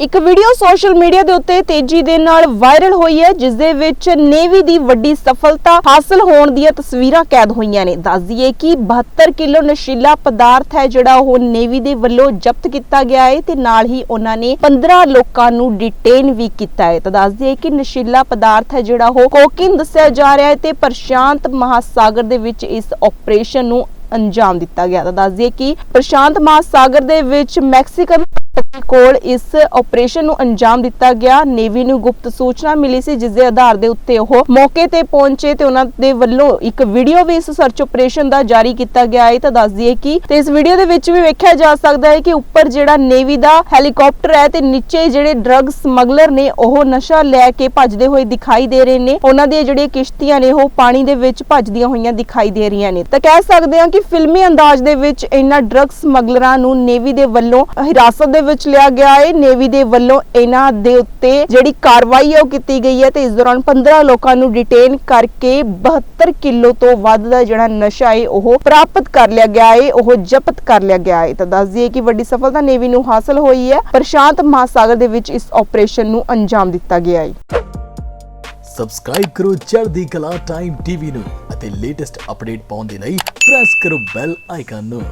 ਇੱਕ video social media ਦੇ ਉੱਤੇ ਤੇਜ਼ੀ ਦੇ ਨਾਲ ਵਾਇਰਲ ਹੋਈ ਹੈ, ਜਿਸ ਦੇ ਵਿੱਚ ਨੇਵੀ ਦੀ ਵੱਡੀ ਸਫਲਤਾ ਹਾਸਲ ਹੋਣ ਦੀਆਂ ਤਸਵੀਰਾਂ ਕੈਦ ਹੋਈਆਂ ਨੇ। ਦੱਸ ਦਈਏ ਕਿ 72 ਕਿਲੋ ਨਸ਼ੀਲਾ ਪਦਾਰਥ ਹੈ, ਜਿਹੜਾ ਉਹ ਨੇਵੀ ਦੇ ਵੱਲੋਂ ਜ਼ਬਤ ਕੀਤਾ ਗਿਆ ਹੈ ਤੇ ਨਾਲ ਹੀ ਉਹਨਾਂ ਨੇ 15 ਲੋਕਾਂ ਨੂੰ ਡਿਟੇਨ ਵੀ ਕੀਤਾ ਹੈ ਤਾਂ ਦੱਸ ਦਈਏ ਕਿ ਨਸ਼ੀਲਾ ਪਦਾਰਥ ਹੈ, ਜਿਹੜਾ ਉਹ ਕੋਕਿਨ ਦੱਸਿਆ ਜਾ ਰਿਹਾ ਹੈ ਤੇ ਪ੍ਰਸ਼ਾਂਤ ਮਹਾਸਾਗਰ ਦੇ ਵਿੱਚ ਇਸ ਆਪਰੇਸ਼ਨ ਨੂੰ ਅੰਜਾਮ ਦਿੱਤਾ ਗਿਆ। ਤਾਂ ਦੱਸ ਦਈਏ ਕਿ ਪ੍ਰਸ਼ਾਂਤ ਮਹਾਸਾਗਰ ਦੇ ਵਿੱਚ ਮੈਕਸੀਕਨ ਕੋਲ ਇਸ ਆਪਰੇਸ਼ਨ ਨੂੰ ਅੰਜਾਮ ਦਿੱਤਾ ਗਿਆ। ਨੇਵੀ ਨੂੰ ਗੁਪਤ ਸੂਚਨਾ ਮਿਲੀ ਸੀ ਜਿਸ ਦੇ ਆਧਾਰ ਦੇ ਉੱਤੇ ਉਹ ਮੌਕੇ ਤੇ ਪਹੁੰਚੇ ਤੇ ਉਹਨਾਂ ਦੇ ਵੱਲੋਂ ਇੱਕ ਵੀਡੀਓ ਵੀ ਇਸ ਸਰਚ ਆਪਰੇਸ਼ਨ ਦਾ ਜਾਰੀ ਕੀਤਾ ਗਿਆ ਹੈ। ਤਾਂ ਦੱਸ ਦਈਏ ਕਿ ਤੇ ਇਸ ਵੀਡੀਓ ਦੇ ਵਿੱਚ ਵੀ ਵੇਖਿਆ ਜਾ ਸਕਦਾ ਹੈ ਕਿ ਉੱਪਰ ਜਿਹੜਾ ਨੇਵੀ ਦਾ ਹੈਲੀਕਾਪਟਰ ਹੈ ਤੇ ਨੀਚੇ ਜਿਹੜੇ ਡਰੱਗ ਸਮਗਲਰ ਨੇ, ਉਹ ਨਸ਼ਾ ਲੈ ਕੇ ਭੱਜਦੇ ਹੋਏ ਦਿਖਾਈ ਦੇ ਰਹੇ ਨੇ। ਉਹਨਾਂ ਦੀਆਂ ਜਿਹੜੀਆਂ ਕਿਸ਼ਤੀਆਂ ਨੇ, ਉਹ ਪਾਣੀ ਦੇ ਵਿੱਚ ਭੱਜਦੀਆਂ ਹੋਈਆਂ ਦਿਖਾਈ ਦੇ ਰਹੀਆਂ ਨੇ। ਤਾਂ ਕਹਿ ਸਕਦੇ ਹਾਂ ਕਿ ਫਿਲਮੀ ਅੰਦਾਜ਼ ਦੇ ਵਿੱਚ ਇਹਨਾਂ ਡਰੱਗ ਸਮਗਲਰਾਂ ਨੂੰ ਨੇਵੀ ਦੇ ਵੱਲੋਂ ਹਿਰਾਸਤ ਦੇ ਵਿੱਚ ਲਿਆ ਗਿਆ ਹੈ। ਨੇਵੀ ਦੇ ਵੱਲੋਂ ਇਹਨਾਂ ਦੇ ਉੱਤੇ ਜਿਹੜੀ ਕਾਰਵਾਈ ਹੈ ਉਹ ਕੀਤੀ ਗਈ ਹੈ ਤੇ ਇਸ ਦੌਰਾਨ 15 ਲੋਕਾਂ ਨੂੰ ਡਿਟੇਨ ਕਰਕੇ 72 ਕਿਲੋ ਤੋਂ ਵੱਧ ਦਾ ਜਿਹੜਾ ਨਸ਼ਾ ਹੈ ਉਹ ਪ੍ਰਾਪਤ ਕਰ ਲਿਆ ਗਿਆ ਹੈ, ਉਹ ਜ਼ਬਤ ਕਰ ਲਿਆ ਗਿਆ ਹੈ। ਤਾਂ ਦੱਸ ਦਈਏ ਕਿ ਵੱਡੀ ਸਫਲਤਾ ਨੇਵੀ ਨੂੰ ਹਾਸਲ ਹੋਈ ਹੈ। ਪ੍ਰਸ਼ਾਂਤ ਮਹਾਸਾਗਰ ਦੇ ਵਿੱਚ ਇਸ ਆਪਰੇਸ਼ਨ ਨੂੰ ਅੰਜਾਮ ਦਿੱਤਾ ਗਿਆ ਹੈ। ਸਬਸਕ੍ਰਾਈਬ ਕਰੋ ਚੜ੍ਹਦੀ ਕਲਾ ਟਾਈਮ ਟੀਵੀ ਨੂੰ ਅਤੇ ਲੇਟੈਸਟ ਅਪਡੇਟ ਪਾਉਣ ਦੇ ਲਈ ਪ੍ਰੈਸ ਕਰੋ ਬੈਲ ਆਈਕਨ ਨੂੰ।